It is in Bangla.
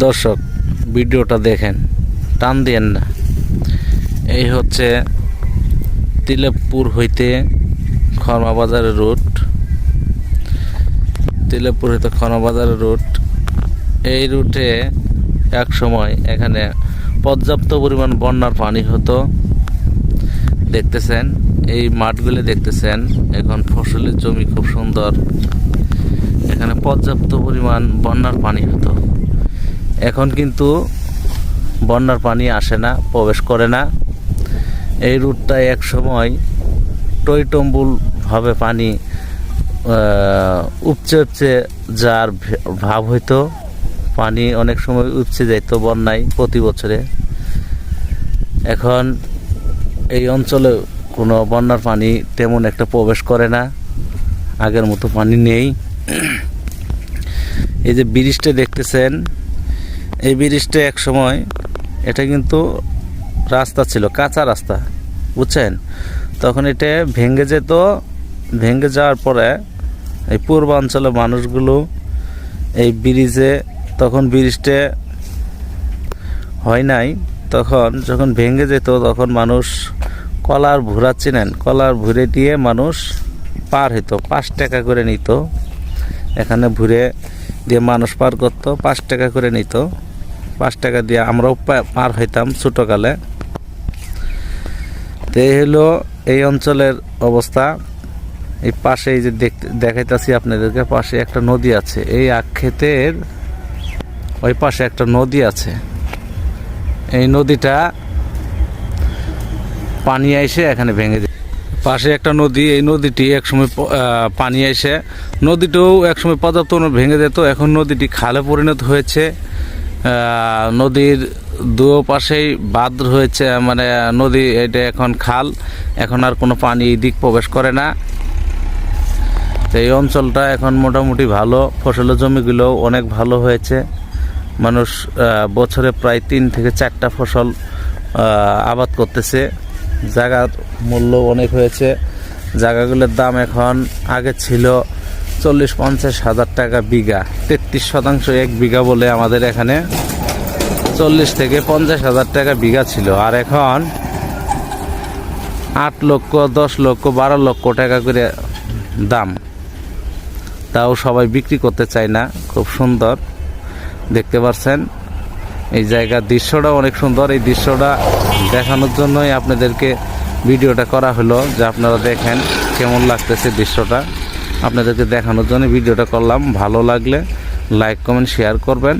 দর্শক, ভিডিওটা দেখেন, টান দিয়েন না। এই হচ্ছে তিলেপুর হইতে খর্মাবাজারের রুট তিলেপুর হইতে খর্মাবাজারের রুট এই রুটে এক সময় এখানে পর্যাপ্ত পরিমাণ বন্যার পানি হতো। দেখতেছেন, এই মাঠগুলি দেখতেছেন, এখন ফসলের জমি খুব সুন্দর। এখানে পর্যাপ্ত পরিমাণ বন্যার পানি হতো। এখন কিন্তু বন্যার পানি আসে না, প্রবেশ করে না। এই রুটটায় এক সময় টইটম্বুল ভাবে পানি উপচে উপচে যার ভাব হইতো, পানি অনেক সময় উপচে যাইত বন্যায় প্রতি বছরে। এখন এই অঞ্চলে কোনো বন্যার পানি তেমন একটা প্রবেশ করে না। আগের মতো পানি নেই। এই যে ব্রিজটা দেখতেছেন এই ব্রিজটা এক সময়, এটা কিন্তু রাস্তা ছিল, কাঁচা রাস্তা, বুঝছেন? তখন এটা ভেঙে যেত, ভেঙে যাওয়ার পরে এই পূর্বাঞ্চলের মানুষগুলো এই ব্রিজে, তখন ব্রিজটা হয় নাই, তখন যখন ভেঙে যেত, তখন মানুষ কলার ভুরা চিনেন, কলার ভুরে দিয়ে মানুষ পার হইতো, পাঁচ টাকা করে নিত। এখানে ভুরে দিয়ে মানুষ পার করতো, পাঁচ টাকা করে নিত। পাঁচ টাকা দিয়ে আমরাও পার হইতাম ছোটোকালে। তো এই হলো এই অঞ্চলের অবস্থা। এই পাশে এই যে দেখতে দেখাইতাছি আপনাদেরকে, পাশে একটা নদী আছে। এই আক্ষেতের ওই পাশে একটা নদী আছে। এই নদীটা পানি এসে এখানে ভেঙে যায় পাশে একটা নদী, এই নদীটি একসময় পানি এসে নদীটাও একসময় পর্যাপ্ত ভেঙে যেত এখন নদীটি খালে পরিণত হয়েছে। নদীর দু পাশেই বাঁধ হয়েছে মানে নদী, এটা এখন খাল, এখন আর কোনো পানি এই দিক প্রবেশ করে না। তো এই অঞ্চলটা এখন মোটামুটি ভালো, ফসলের জমিগুলো অনেক ভালো হয়েছে। মানুষ বছরে প্রায় তিন থেকে চারটা ফসল আবাদ করতেছে। জায়গার মূল্য অনেক হয়েছে। জায়গাগুলোর দাম এখন আগে ছিল চল্লিশ পঞ্চাশ হাজার টাকা বিঘা। তেত্রিশ শতাংশ এক বিঘা বলে আমাদের এখানে চল্লিশ থেকে পঞ্চাশ হাজার টাকা বিঘা ছিল। আর এখন আট লক্ষ, দশ লক্ষ, বারো লক্ষ টাকা করে দাম। তাও সবাই বিক্রি করতে চায় না, খুব সুন্দর। দেখতে পাচ্ছেন, এই জায়গার দৃশ্যটা অনেক সুন্দর। এই দৃশ্যটা দেখানোর জন্যই আপনাদেরকে ভিডিওটা করা হলো, যে আপনারা দেখেন কেমন লাগতেছে দৃশ্যটা। আপনাদেরকে দেখানোর জন্য ভিডিওটা করলাম। ভালো লাগলে লাইক কমেন্ট শেয়ার করবেন।